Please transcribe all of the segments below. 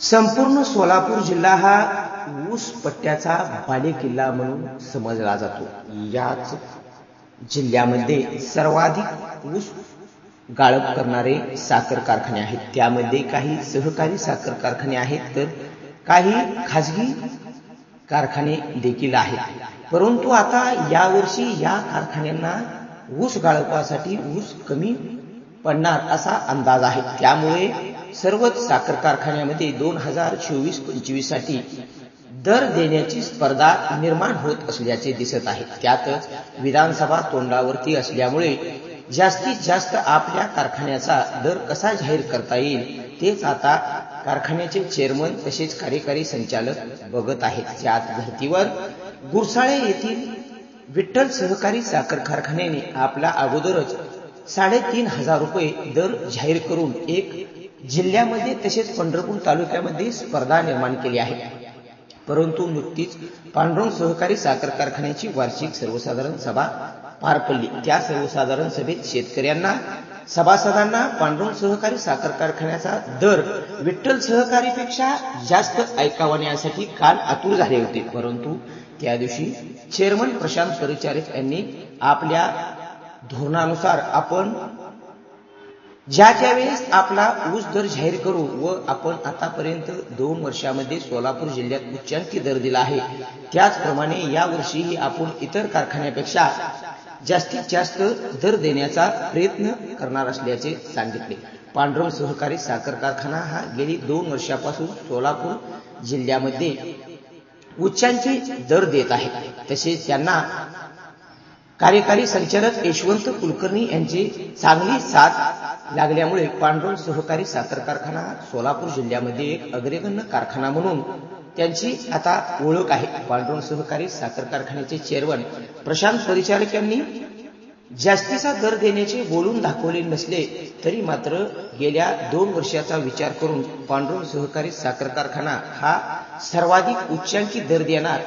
संपूर्ण सोलापूर जिल्हा हा ऊस पट्ट्याचा बाले किल्ला म्हणून समजला जातो. याच जिल्ह्यामध्ये सर्वाधिक ऊस गाळप करणारे साखर कारखाने आहेत. त्यामध्ये काही सहकारी साखर कारखाने आहेत तर काही खाजगी कारखाने देखील आहेत. परंतु आता यावर्षी या कारखान्यांना ऊस गाळपासाठी ऊस कमी पडणार असा अंदाज आहे. त्यामुळे सर्वच साखर कारखान्यामध्ये दोन हजार चोवीस पंचवीससाठी दर देण्याची स्पर्धा निर्माण होत असल्याचे दिसत आहे. त्यातच विधानसभा तोंडावरती असल्यामुळे जास्तीत जास्त आपल्या कारखान्याचा दर कसा जाहीर करता येईल तेच आता कारखान्याचे चेअरमन तसेच कार्यकारी संचालक बघत आहेत. त्याच धर्तीवर गुरसाळे येथील विठ्ठल सहकारी साखर कारखान्याने आपला अगोदरच साडेतीन हजार रुपये दर जाहीर करून एक जिल्ह्यामध्ये तसेच पंढरपूर तालुक्यामध्ये स्पर्धा निर्माण केली आहे. परंतु नुकतीच पांडुरंग सहकारी साखर कारखान्याची वार्षिक सर्वसाधारण सभा पार पडली. त्या सर्वसाधारण सभेत शेतकऱ्यांना सभासदांना पांडुरंग सहकारी साखर कारखान्याचा दर विठ्ठल सहकारीपेक्षा जास्त ऐकावण्यासाठी काल आतुर झाले होते. परंतु त्या दिवशी चेअरमन प्रशांत परिचारिक यांनी आपल्या धोरणानुसार आपण ज्या ज्या वेळेस आपला ऊस दर जाहीर करू व आपण आतापर्यंत दोन वर्षामध्ये सोलापूर जिल्ह्यात उच्चांकी दर दिला आहे. त्याचप्रमाणे या वर्षीही आपण इतर कारखान्यापेक्षा जास्तीत जास्त दर देण्याचा प्रयत्न करणार असल्याचे सांगितले. पांडुरंग सहकारी साखर कारखाना हा गेली दोन वर्षापासून सोलापूर जिल्ह्यामध्ये उच्चांकी दर देत आहे. तसेच त्यांना कार्यकारी संचालक यशवंत कुलकर्णी यांची चांगली साथ लागल्यामुळे पांडुरंग सहकारी साखर कारखाना सोलापूर जिल्ह्यामध्ये एक अग्रगण्य कारखाना म्हणून त्यांची आता ओळख आहे. पांडुरंग सहकारी साखर कारखान्याचे चेअरमन प्रशांत परिचारक यांनी जास्तीचा दर देण्याचे बोलून दाखवले नसले तरी मात्र गेल्या दोन वर्षाचा विचार करून पांडुरंग सहकारी साखर कारखाना हा सर्वाधिक उच्चांकी दर देणार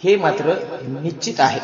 हे मात्र निश्चित आहे.